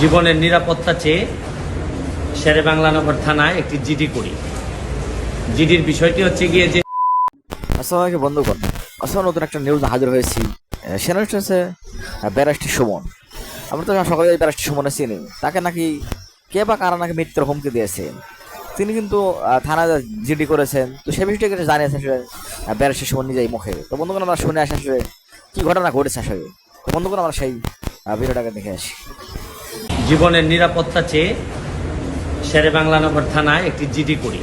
জীবনের নিরাপত্তা চেয়ে শেরে বাংলানগর থানায় একটি জিডি করি। জিডির বিষয়টি হচ্ছে গিয়ে যে আসসালামু আলাইকুম বন্ধুগণ। আসলে নতুন একটা নিউজ হাজির হয়েছি সেনা হচ্ছে ব্যারাস্টি সুমন। আমরা তো সকালে ব্যারাস্টি সুমনে চিনি। তাকে নাকি কে বা কারা নাকি মৃত্যুর হুমকি দিয়েছে তিনি কিন্তু থানায় জিডি করেছেন, তো সে বিষয়টি কিছু জানিয়েছেন আসলে ব্যারাস্টি সুমন নিজেই মুখে। তো বন্ধুগণ, আমরা শুনে আসি আসলে কি ঘটনা ঘটেছে আসলে? তো বন্ধুগণ, আমরা সেই ভিডিওটাকে দেখে আসি। জীবনের নিরাপত্তা চেয়ে শেরে বাংলানগর থানায় একটি জিডি করি।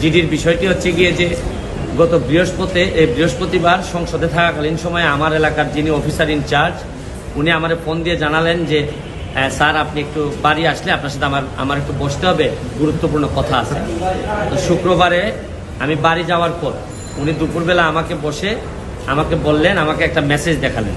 জিডির বিষয়টি হচ্ছে গিয়ে যে গত বৃহস্পতি, এই বৃহস্পতিবার সংসদে থাকাকালীন সময়ে আমার এলাকার যিনি অফিসার ইনচার্জ উনি আমার ফোন দিয়ে জানালেন যে স্যার, আপনি একটু বাড়ি আসলে আপনার সাথে আমার আমার একটু বসতে হবে, গুরুত্বপূর্ণ কথা আছে। তো শুক্রবারে আমি বাড়ি যাওয়ার পর উনি দুপুরবেলা আমাকে বসে আমাকে বললেন, আমাকে একটা মেসেজ দেখালেন।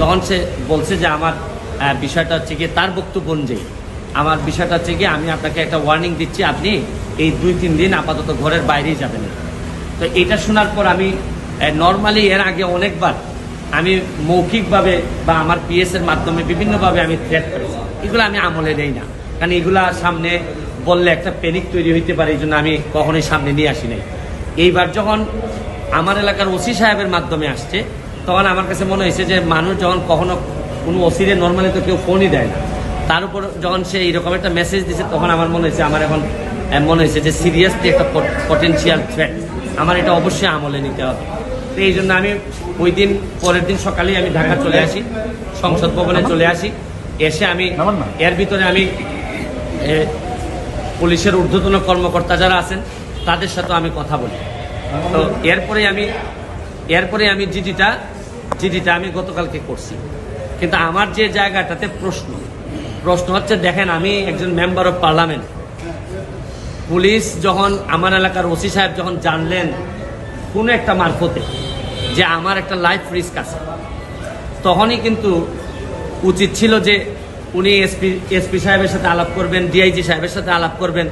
তখন সে বলছে যে আমার বিষয়টা হচ্ছে গিয়ে তার বক্তব্য অনুযায়ী। আমার বিষয়টা হচ্ছে গিয়ে আমি আপনাকে একটা ওয়ার্নিং দিচ্ছি, আপনি এই দুই তিন দিন আপাতত ঘরের বাইরেই যাবেন। তো এটা শোনার পর আমি নর্মালি এর আগে অনেকবার আমি মৌখিকভাবে বা আমার পিএস এর মাধ্যমে বিভিন্নভাবে আমি থ্রেট করেছি। এগুলো আমি আমলে নেই না। কারণ এগুলা সামনে বললে একটা প্যানিক তৈরি হইতে পারে, এই জন্য আমি কখনোই সামনে নিয়ে আসি নাই। এইবার যখন আমার এলাকার ওসি সাহেবের মাধ্যমে আসছে তখন আমার কাছে মনে হয়েছে যে মানুষ যখন কখনো কোনো অসিরে নর্মালি তো কেউ ফোনই দেয় না। তার উপর যখন সে এইরকম একটা মেসেজ দিছে তখন আমার মনে হয়েছে আমার এখন মনে হয়েছে যে সিরিয়াসলি একটা পটেনশিয়াল থ্রেট আমার এটা অবশ্যই আমলে নিতে হবে। তো এই জন্য আমি ওই দিন পরের দিন সকালেই আমি ঢাকা চলে আসি সংসদ ভবনে চলে আসি। এসে আমি এর ভিতরে আমি পুলিশের ঊর্ধ্বতন কর্মকর্তা যারা আছেন তাদের সাথে আমি কথা বলি। তো এরপরে আমি এরপরে আমি জিডিটা জিডিটা আমি গতকালকে করছি। কিন্তু আমার যে জায়গাটাতে প্রশ্ন প্রশ্ন হচ্ছে, দেখেন, আমি একজন মেম্বার অফ পার্লামেন্ট পুলিশ যখন আমার এলাকার ওসি সাহেব যখন জানলেন কোনো একটা মারফতে যে আমার একটা লাইফ রিস্ক আছে, তখনই কিন্তু উচিত ছিল যে উনি এসপি এসপি সাহেবের সাথে আলাপ করবেন ডিআইজি সাহেবের সাথে আলাপ করবেন।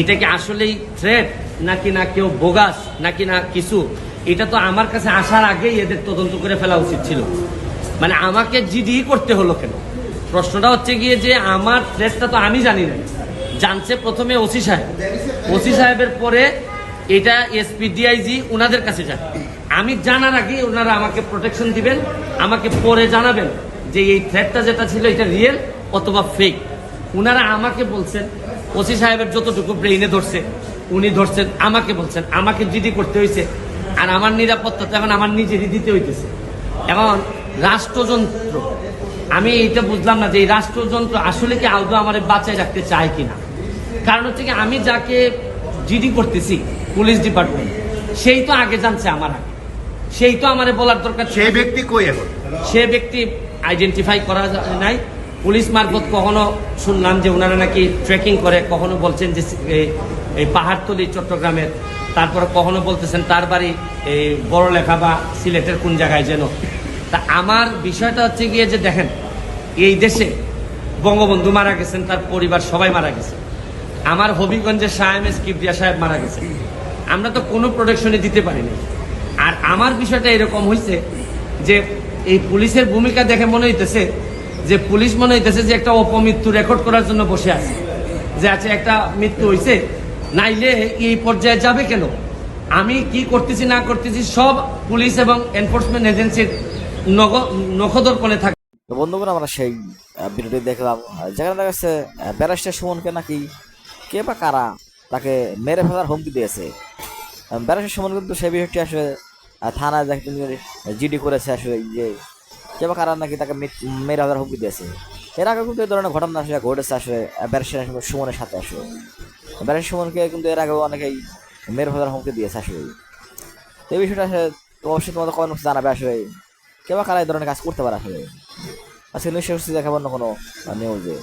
এটা কি আসলেই থ্রেট নাকি না কেউ বোগাস নাকি না কিছু? এটা তো আমার কাছে আসার আগেই এদের তদন্ত করে ফেলা উচিত ছিল। মানে আমাকে জিডি করতে হলো কেন? প্রশ্নটা হচ্ছে গিয়ে যে আমার থ্রেটটা তো আমি জানি না জানছে প্রথমে ওসি সাহেব। ওসি সাহেবের পরে এটা এসপি, ডিআইজি ওনাদের কাছে যায়। আমি জানার আগে ওনারা আমাকে প্রোটেকশন দিবেন, আমাকে পরে জানাবেন যে এই থ্রেটটা যেটা ছিল এটা রিয়েল অথবা ফেক ওনারা আমাকে বলছেন, ওসি সাহেবের যতটুকু ব্রেইনে ধরছে, উনি ধরছেন, আমাকে বলছেন, আমাকে জিডি করতে হয়েছে। আর আমার নিরাপত্তা তো এখন আমার নিজেরই দিতে হইতেছে। এখন রাষ্ট্রযন্ত্র আমি এটা বুঝলাম না যে এই রাষ্ট্রযন্ত্র আসলে কি আদৌ আমার বাঁচায় রাখতে চায় কিনা। কারণ হচ্ছে কি আমি যাকে জিডি করতেছি পুলিশ ডিপার্টমেন্ট সেই তো আগে জানছে আমার আগে। সেই তো আমারে বলার দরকার। সেই ব্যক্তি কই এখন? সে ব্যক্তি আইডেন্টিফাই করা যায় নাই। পুলিশ মারফত কখনো শুনলাম যে ওনারা নাকি ট্রেকিং করে কখনো বলছেন যে এই- পাহাড়তলি চট্টগ্রামের, তারপরে কখনো বলতেছেন তার বাড়ি এই বড় লেখা বা সিলেটের কোন জায়গায় যেন। তা আমার বিষয়টা হচ্ছে গিয়ে যে দেখেন, এই দেশে বঙ্গবন্ধু মারা গেছেন, তার পরিবার সবাই মারা গেছে। আমার হবিগঞ্জের এম এস কিবরিয়া সাহেব মারা গেছে। আমরা তো কোনো প্রোটেকশনই দিতে পারিনি। আর আমার বিষয়টা এরকম হয়েছে যে এই পুলিশের ভূমিকা দেখে মনে হইতেছে যে পুলিশ মনে হইতেছে যে একটা অপমৃত্যু রেকর্ড করার জন্য বসে আছে। যে আছে একটা মৃত্যু হয়েছে নাইলে এই পর্যায়ে যাবে কেন? আমি কি করতেছি, না করতেছি, সব পুলিশ এবং এনফোর্সমেন্ট এজেন্সির নখ- নখদর্পণে থাকে তো বন্ধুগণ, আমরা সেই ভিডিওটি দেখলাম। যেখানে দেখা যাচ্ছে ব্যারিস্টার সুমনকে নাকি কে বা কারা তাকে মেরে ফেলার হুমকি দিয়েছে। ব্যারিস্টার সুমন কিন্তু সেই বিষয়টি আসলে থানায় যাকে জিডি করেছে আসলে যে কে বা কারা নাকি তাকে মেরে ফেলার হুমকি দিয়েছে। এর আগে কিন্তু এই ধরনের ঘটনা আসলে ঘটেছে আসলে ব্যারিস্টার সুমনের সাথে আসলে। ব্যারিস্টার সুমনকে কিন্তু এর আগেও অনেকেই মেয়ের ফেলার হুমকি দিয়েছে আসলে তো এই বিষয়টা আসলে অবশ্যই তোমাদের কমেন্ট জানাবে আসলে কেউ কারা এই ধরনের কাজ করতে পারে আসলে আজকে নিশ্চয়ই দেখাবো না কোনো নিউজে